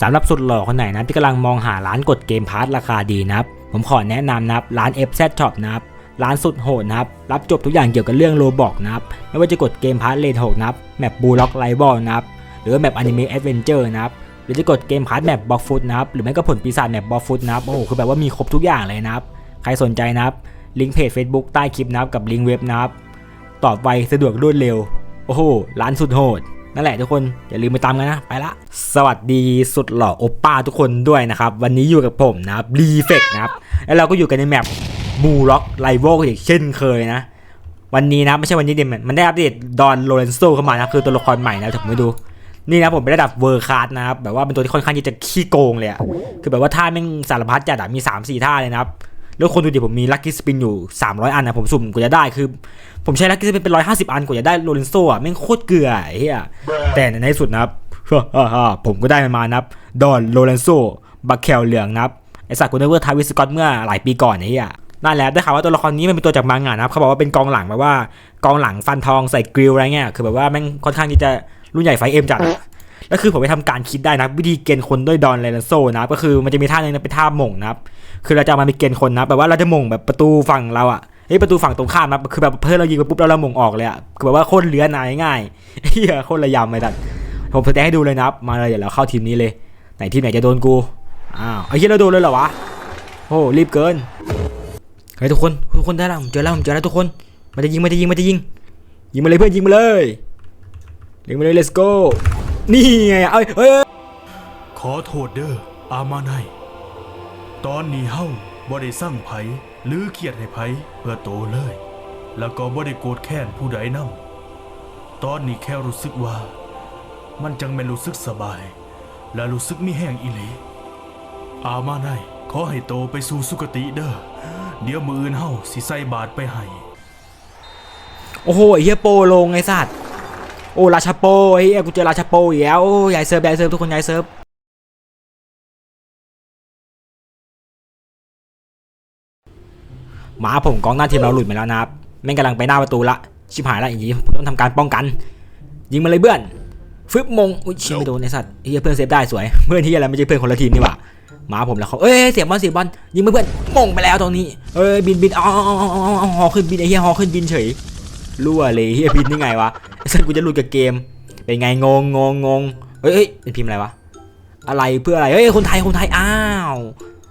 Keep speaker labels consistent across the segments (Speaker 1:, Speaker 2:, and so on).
Speaker 1: สำหรับสุดหล่อคนไหนนะที่กำลังมองหาร้านกดเกมพาร์ทราคาดีนะครับ ผมขอแนะนำนะครับร้าน FZ Shop นะครับร้านสุดโหดนะครับ รับจบทุกอย่างเกี่ยวกับเรื่องโลบอกนะครับ ไม่ว่าจะกดเกมพาร์ทเลนหกนะครับ แมปบูล็อกไลบอลนะครับ หรือว่าแมปอนิเมะแอดเวนเจอร์นะครับ หรือจะกดเกมพาร์ทแมปบล็อกฟุตนะครับ หรือไม่ก็ผลปีศาจแมปบล็อกฟุตนะครับ โอ้โห คือแบบว่ามีครบทุกอย่างเลยนะครับ ใครสนใจนะครับ ลิงก์เพจ Facebook ใต้คลิปนะครับ กับลิงก์เว็บนะครับ ตอบไว สะดวกรวดเร็ว โอ้โห ร้านสุดโหด นั่นแหละทุกคนอย่าลืมไปตามกันนะ ไปละ สวัสดีสุดหล่อโอปป้าทุกคนด้วยนะครับ วันนี้อยู่กับผมนะครับรีเฟกนะครับ แล้วเราก็อยู่กันในแมปบูล็อกไลโวอีกเช่นเคยนะ วันนี้นะไม่ใช่วันนี้เดมมันได้อัปเดตดอนโลเรนโซเข้ามานะคือตัวละครใหม่นะผมไปดูนี่นะผมเป็นระดับเวอร์คาร์ดนะครับแบบว่าเป็นตัวที่ค่อนข้างที่จะขี้โกงเลยอะคือแบบว่าท่าแม่งสารพัดจัดอะมี3 4ท่าเลยนะครับ แล้วคนดูดิผมมีลัคกี้สปินอยู่ 300 อันนะผมสุ่มกว่าจะได้คือ ผมใช้ลัคกี้สปินเป็น 150 อันกว่าจะได้โลเรนโซอะแม่งโคตรเกลือไอ้เหี้ยแต่ในที่สุดนะครับผมก็ได้มันมานะครับดอนโลเรนโซบัคเคลเหลืองนะครับไอสัตว์กูนึกว่าทาวิสกอตเมื่อหลายปีก่อนไอ้เหี้ยนั่นแหละได้ข่าวว่าตัวละครนี้มันเป็นตัวจากมังงะนะครับเขาบอกว่าเป็นกองหลังแบบว่ากองหลังฟันทองใส่กริลอะไรเงี้ยคือแบบว่าแม่งค่อนข้างที่จะรุ่นใหญ่ไฟเอ็มจัด แล้วคือผมไปทำการคิดได้นะวิธีเกณฑ์คนด้วยดอนเลนโซนะก็คือมันจะมีท่าหนึงนะเป็นท่าหม่งนะครับคือเราจะมาเป็นเกณฑ์คนนะแบบว่าเราจะหม่งแบบประตูฝั่งเราอะเฮ้ยประตูฝั่งตรงข้ามนะคือแบบเพื่อนเรายิงไปปุ๊บแล้วเราหม่งออกเลยอะคือแบบว่าโคตรเลื้อนายง่ายเฮียโคตรระยำเลยดันผมแสดงให้ดูเลยนะครับ มาเลยเดี๋ยวเราเข้าทีมนี้เลย ไหนทีมไหนจะโดนกูอ้าวไอ้เฮียเราโดนเลยเหรอวะโอ้รีบเกินเฮ้ยทุกคนทุกคนได้แล้วผมเจอแล้วผมเจอแล้วทุกคน มันจะยิงมันจะยิงมันจะยิงยิงมาเลยเพื่อนยิงมาเลยยิงมาเลย let's go นี่ไงเอ้ยเอ้ย
Speaker 2: ขอโทษเด้ออามาไนตอนนี้เฮาบ่ได้สั่งไผหรือเครียดให้ไผเพื่อโตเลย แล้วก็บ่ได้โกรธแค้นผู้ใดนำตอนนี้แค่รู้สึกว่า มันจังแม่นรู้สึกสบาย และรู้สึกมีแห้งอีหลีอามาไนขอให้โตไปสู่สุคติเด้อเดี๋ยวมืออื่นเฮาสิใส่บาตรไปให้
Speaker 1: โอ้โหไอ้เฮียโปลงไอ้สัตว์ โอ้ราชาโปไอ้เฮียกูเจอราชาโปอีกแล้วโอ้ยายเซิร์ฟยายเซิร์ฟทุกคนยายเซิร์ฟหมาผมกองหน้าทีมเราหลุดไปแล้วนะครับแม่งกำลังไปหน้าประตูละชิบหายละอย่างนี้ผมต้องทำการป้องกัน ยิงมาเลยเพื่อนฟึบมงอุ้ยชิบไม่โดนไอ้สัตว์เฮียเพื่อนเซฟได้สวยเพื่อนที่อะไรไม่ใช่เพื่อนคนละทีมนี่หว่าหมาผมแล้วเขาเอ้ยเสียบอลเสียบอลยิงไปเพื่อนมงไปแล้วตรงนี้เอ้ยบินบินอาเออาเออาเอาหอขึ้นบินไอ้เฮียหอขึ้นบินเฉยรั่วเลยเฮียพิมพ์ได้ไงวะ สัตว์กูจะหลุดกับเกม เป็นไงงงงงงงเฮ้ยเป็นพิมพ์อะไรวะ อะไรเพื่ออะไร เฮ้ย คนไทย คนไทย อ้าว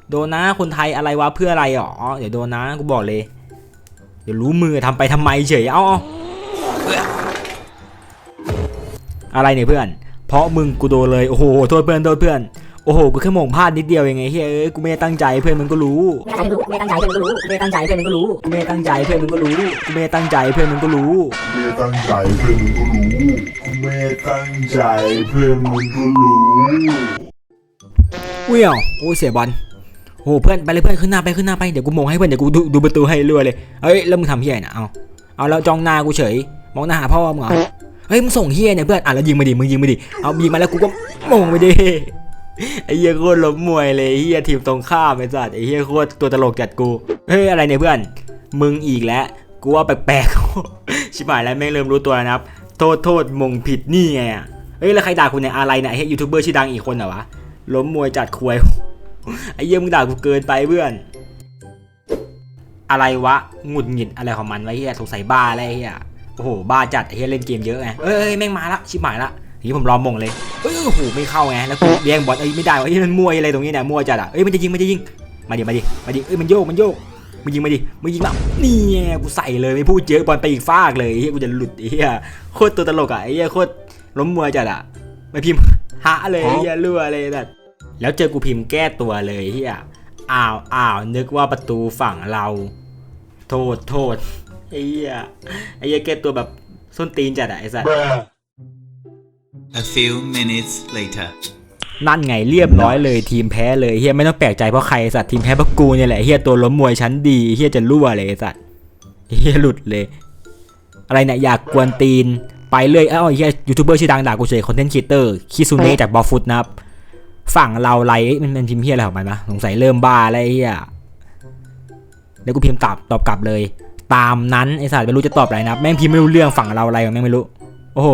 Speaker 1: โดนนะ คนไทยอะไรวะ เพื่ออะไรอ๋อ เดี๋ยวโดนนะ กูบอกเลย เดี๋ยวรู้มือทำไปทำไมเฉย เอ้าอะไรเนี่ยเพื่อน เพราะมึงกูโดนเลย โอ้โห โทษเพื่อน โทษเพื่อน โอ้โห กูแค่มองพลาดนิดเดียวเองไงเฮ้ยเอ้ยกูไม่ได้ตั้งใจเพื่อนมึงก็รู้
Speaker 3: ไม่ตั้งใจเพื่อนมึงก็รู้ไม่ตั้งใจเพื่อนมึงก็รู้
Speaker 1: กูไม่ได้ตั้งใจเพื่อนมึงก็รู้ กูไม่ได้ตั้งใจเพื่อนมึงก็รู้
Speaker 4: ไม่ตั้งใจเพื่อนมึงก็รู้ไม่ตั้งใจเพื่อนมึงก็รู้
Speaker 1: อุ้ยอะโอ้ยเสียบอลโอ้เพื่อนไปเลยเพื่อนขึ้นหน้าไปขึ้นหน้าไปเดี๋ยวกูมองให้เพื่อนเดี๋ยวกูดูดูประตูให้รั่วเลยเฮ้ยแล้วมึงทำเฮียนะเอาเอาแล้วจ้องหน้ากูเฉย มองหน้าหาพ่อมึงเหรอเฮ้ยมึงส่งเฮียเนี่ยเพื่อนอะแล้วยิงมาดิมึงยิงมาดิเอายิงมาแล้วกูก็มองไปดิ ไอ้เฮียโคตรล้มมวยเลยเฮียทีมตรงข้ามไอ้สัสไอ้เฮียโคตรตัวตลกจัดกู เฮ้ยอะไรเนี่ยเพื่อน มึงอีกแล้ว กูว่าแปลกๆ ชิบหายแล้วแม่งเริ่มรู้ตัวแล้วนะครับ โทษโทษมงผิดนี่ไงอะ เฮ้ยแล้วใครด่าคุณเนี่ยอะไรเนี่ยไอ้เฮียยูทูบเบอร์ชื่อดังอีกคนเหรอวะ ล้มมวยจัดควยไอ้เยี่ยมึงด่ากูเกินไปเพื่อน อะไรวะหงุดหงิดอะไรของมันไว้เฮียสงสัยบ้าอะไรเฮียโอ้โหบ้าจัดไอ้เฮียเล่นเกมเยอะไงเอ้ยแม่งมาละชิบหายละ นี้ผมรอมงเลยเอ้ยโอ้โหไม่เข้าไงแล้วกูเลี้ยงบอลเอ้ยไม่ได้วะเฮ้ยมันมวยอะไรตรงนี้เนี่ยมวยจัดอะเอ้ยมันจะยิงมันจะยิงมาดิมาดิมาดิเอ้ยมันโยกมันโยกมึงยิงมาดิมึงยิงมานี่ไงกูใส่เลยไม่พูดเยอะบอลไปอีกฟากเลยเฮียกูจะหลุดไอ้เฮียโคตรตัวตลกอะไอ้เฮียโคตรล้มมวยจัดอะไม่พิมพ์ฮะเลยไอ้เฮียรั่วเลยแต่แล้วเจอกูพิมพ์แก้ตัวเลยเฮียอ้าวอ้าวนึกว่าประตูฝั่งเรา โทษโทษไอ้เหี้ยไอ้เหี้ยแก้ตัวแบบส้นตีนจัดอะไอ้สัส
Speaker 5: A few minutes later.
Speaker 1: นั่นไงเรียบร้อยเลยทีมแพ้เลยเฮียไม่ต้องแปลกใจเพราะใครไอ้สัตว์ทีมแพ้เพราะกูเนี่ยแหละเฮียตัวล้มมวยชั้นดีเฮียจะรั่วเลยไอ้สัตว์เฮียหลุดเลย อะไรเนี่ยอยากกวนตีนไปเลยเอ้าไอ้เฮียยูทูบเบอร์ชื่อดังด่ากูเฉยคอนเทนต์ครีเอเตอร์คิซูเนะจากบอฟุตนะครับฝั่งเราไรเอ๊ะมันมันพิมพ์เฮียอะไรของมันนะสงสัยเริ่มบ้าอะไรเฮียเดี๋ยวกูพิมพ์ตอบตอบกลับเลย ตามนั้นไอ้สัตว์ไม่รู้จะตอบอะไรนะแม่งพิมพ์ไม่รู้เรื่องฝั่งเราอะไรของแม่งไม่รู้ โอ้โห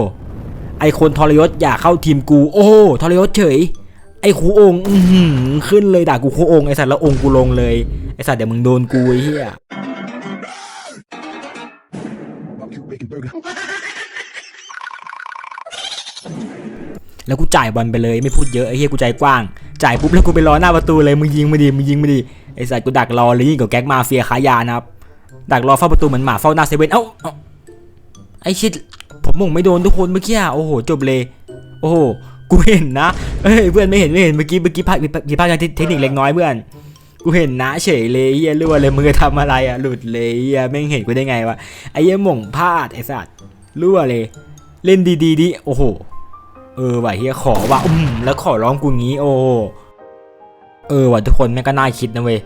Speaker 1: ไอคนทรยศอยากเข้าทีมกู โอ้ทรยศเฉย ไอครูองค์อื้อหือขึ้นเลยด่ากูครูองค์ไอสัตว์แล้วองค์กูลงเลยไอสัตว์เดี๋ยวมึงโดนกูไอเหี้ยแล้วกูจ่ายบอลไปเลยไม่พูดเยอะไอ้เหี้ยกูใจกว้าง จ่ายปุ๊บแล้วกูไปรอหน้าประตูเลยมึงยิงมาดิมึงยิงมาดิไอ้สัตว์กูดักรอเลยยิ่งกว่าแก๊งมาเฟียขายยานะครับดักรอเฝ้าประตูเหมือนหมาเฝ้าหน้าเซเว่นเอ้าเอ้าไอ้ชิด ผมมงไม่โดนทุกคนเมื่อกี้อะโอ้โหจบเลย โอ้โหกูเห็นนะเอ้ยเพื่อนไม่เห็นไม่เห็นเมื่อกี้เมื่อกี้พลาดผิดพลาดทางเทคนิคเล็กน้อยเพื่อนกูเห็นนะเฉยเลยเฮียรั่วเลยมึงจะทำอะไรอะหลุดเลยเฮียแม่งเห็นกูได้ไงวะไอ้เหี้ยหม่งพลาดไอ้สัตว์รั่วเลย เล่นดีๆดิโอ้โหเออว่ะเฮียขอว่ะอืมแล้วขอร้องกูงี้โอ้เออว่ะทุกคนแม่งก็น่าคิดนะเว้ย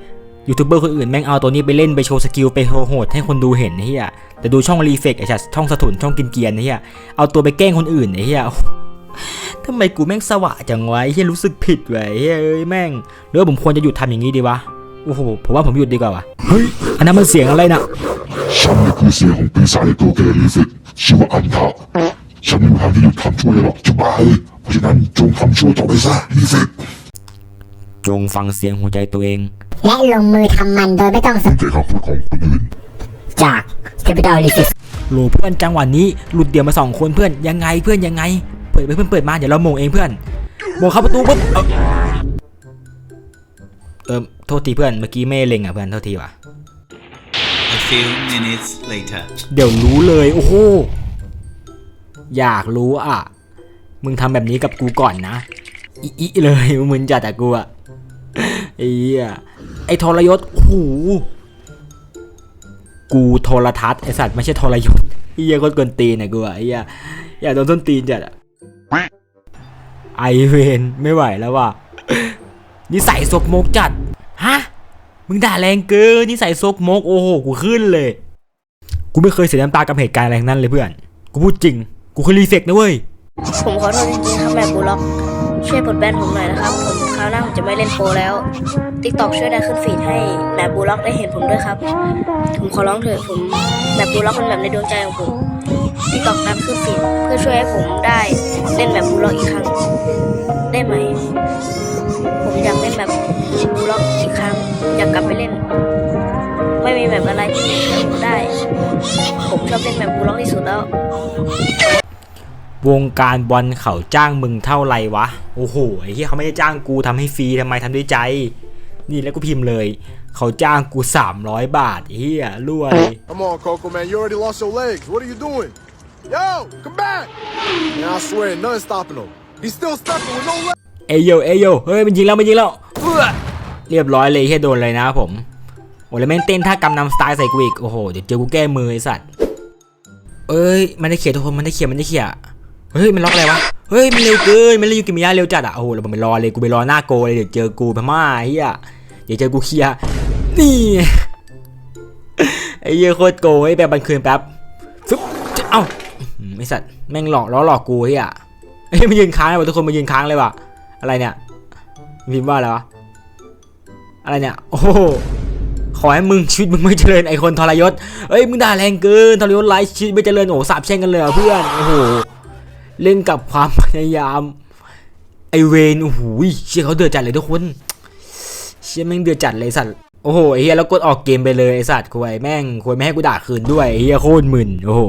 Speaker 1: ยูทูบเบอร์คนอื่นแม่งเอาตัวนี้ไปเล่นไปโชว์สกิลไปโหดให้คนดูเห็นเฮียแต่ดูช่องรีเฟกไอ้ชัดช่องสะทุนช่องกินเกียนเฮียเอาตัวไปแกล้งคนอื่นเฮียทำไมกูแม่งสวะจังวะไอ้เฮียรู้สึกผิดวะไอ้เฮียเอ้ยแม่งหรือว่าผมควรจะหยุดทำอย่างนี้ดีวะโอ้โหผมว่าผมหยุดดีกว่าวะเฮ้ยอันนั้นมันเสียงอะไรนะ
Speaker 4: ฉันนี่คือเสียงของปีศาจตัวแกลิฟิตชื่อว่าอันทะฉันไม่มีทางที่จะทำช่วยหรอกจะบ้าเลยเพราะฉะนั้นจงทำช่วยต่อไปซะลิฟิต
Speaker 1: จงฟังเสียงหัวใจตัวเอง
Speaker 3: และลงมือทำมันโดยไม่ต้องส
Speaker 4: ตั้งใจคำพูดของคนอื่น
Speaker 3: จาก Capital l i f i s
Speaker 1: โหลเพื่อนจังหวะนี้หลุดเดี่ยวมาสองคนเพื่อนยังไงเพื่อนยังไง เปิดไปเพื่อนเปิดมาเดี๋ยวเราโมงเองเพื่อนโมงเข้าประตูปุ๊บเอ้าเออโทษทีเพื่อนเมื่อกี้ไม่เล็งอะเพื่อนโทษทีว่ะ
Speaker 5: A few minutes later.
Speaker 1: เดี๋ยวรู้เลยโอ้โหอยากรู้อะ มึงทำแบบนี้กับกูก่อนนะ อีอีเลยมึงจัดอะกูอะ ไอ้เหี้ยไอ้ทรยศโอ้โหกูโทรทัศน์ไอสัตว์ไม่ใช่ทรยศไอ้เหี้ยก็เกินตีนอะกูอะไอ้เหี้ยอย่าโดนต้นตีนจัดอะไอเวนไม่ไหวแล้วว่ะนิสัยซกมกจัดฮะมึงด่าแรงเกินนิสัยซกมกโอ้โหกูขึ้นเลย กูไม่เคยเสียน้ำตากับเหตุการณ์อะไรทั้งนั้นเลยเพื่อน กูพูดจริง กูเคยรีเฟกนะเว้ย
Speaker 6: ผมขอโทษจริงๆครับแม่บูล็อกช่วยปลดแบนผมหน่อยนะครับ ราวหน้าผมจะไม่เล่นโปรแล้ว TikTok ช่วยดันขึ้นฟีดให้แมปบูล็อกได้เห็นผมด้วยครับ ผมขอร้องเถอะผมแมปบูล็อกเป็นแบบในดวงใจของผม TikTok ดันขึ้นฟีดเพื่อช่วยให้ผมได้เล่นแมปบูล็อกอีกครั้ง ได้ไหม ผมอยากเล่นแบบบูล็อกอีกครั้ง อยากกลับไปเล่น ไม่มีแบบอะไรที่ช่วยผมได้ ผมชอบเล่นแบบบูล็อกที่สุดแล้ว
Speaker 1: วงการบอลเขาจ้างมึงเท่าไหร่วะ โอ้โห ไอ้เหี้ยเขาไม่ได้จ้างกูทำให้ฟรีทำไมทำด้วยใจ นี่แล้วกูพิมพ์เลย เขาจ้างกู 300 บาทไอ้เหี้ยรั่วเลย
Speaker 7: Come on, Coco, man. You already lost your legs. What are you doing? Yo, come back! Man, I swear, nothing's stopping him. He's still stepping with no legs.
Speaker 1: เอยโยเอยโยเฮ้ยมันยิงแล้วมันยิงแล้วเอื้อเรียบร้อยเลยเฮียโดนเลยนะผมโอ้แล้วแม่งเต้นท่ากำนำสไตล์ใส่กูอีกโอ้โหเดี๋ยวเจอกูแก้มือไอสัตว์เอ้ยมันได้เขียนทุกคนมันได้เขียนมันได้เขียน เฮ้ยมันล็อกอะไรวะ เฮ้ยมันเร็วเกินมันเร็วยูกิมิยะเร็วจัดอะโอ้โหแล้วผมไปรอเลยกูไปรอหน้าโกเลยเดี๋ยวเจอกูพม่าเฮียเดี๋ยวเจอกูเคลียนี่ไอ้เหี้ยโคตรโกงไอ้แบบบันคืนแป๊บฟึ๊บเอ้าอืมไอสัตว์แม่งหลอกล้อหลอกกูเฮียเฮ้ยมันยืนค้างเลยว่ะทุกคนมันยืนค้างเลยว่ะอะไรเนี่ยพิมพ์ว่าอะไรวะอะไรเนี่ยโอ้โหขอให้มึงชีวิตมึงไม่เจริญไอคนทรยศเอ้ยมึงด่าแรงเกินทรยศไร้ชีวิตไม่เจริญโอ้สาบแช่งกันเลยเพื่อนโอ้โห เล่นกับความพยายาม ไอเวนโอ้โหเชี่ยเขาเดือดจัดเลยทุกคน เชี่ยแม่งเดือดจัดเลยสัตว์โอ้โหไอเฮียแล้วกดออกเกมไปเลยไอสัตว์คุยแม่งคุยไม่ให้กูด่าคืนด้วยไอเฮียโคตรมึนโอ้โห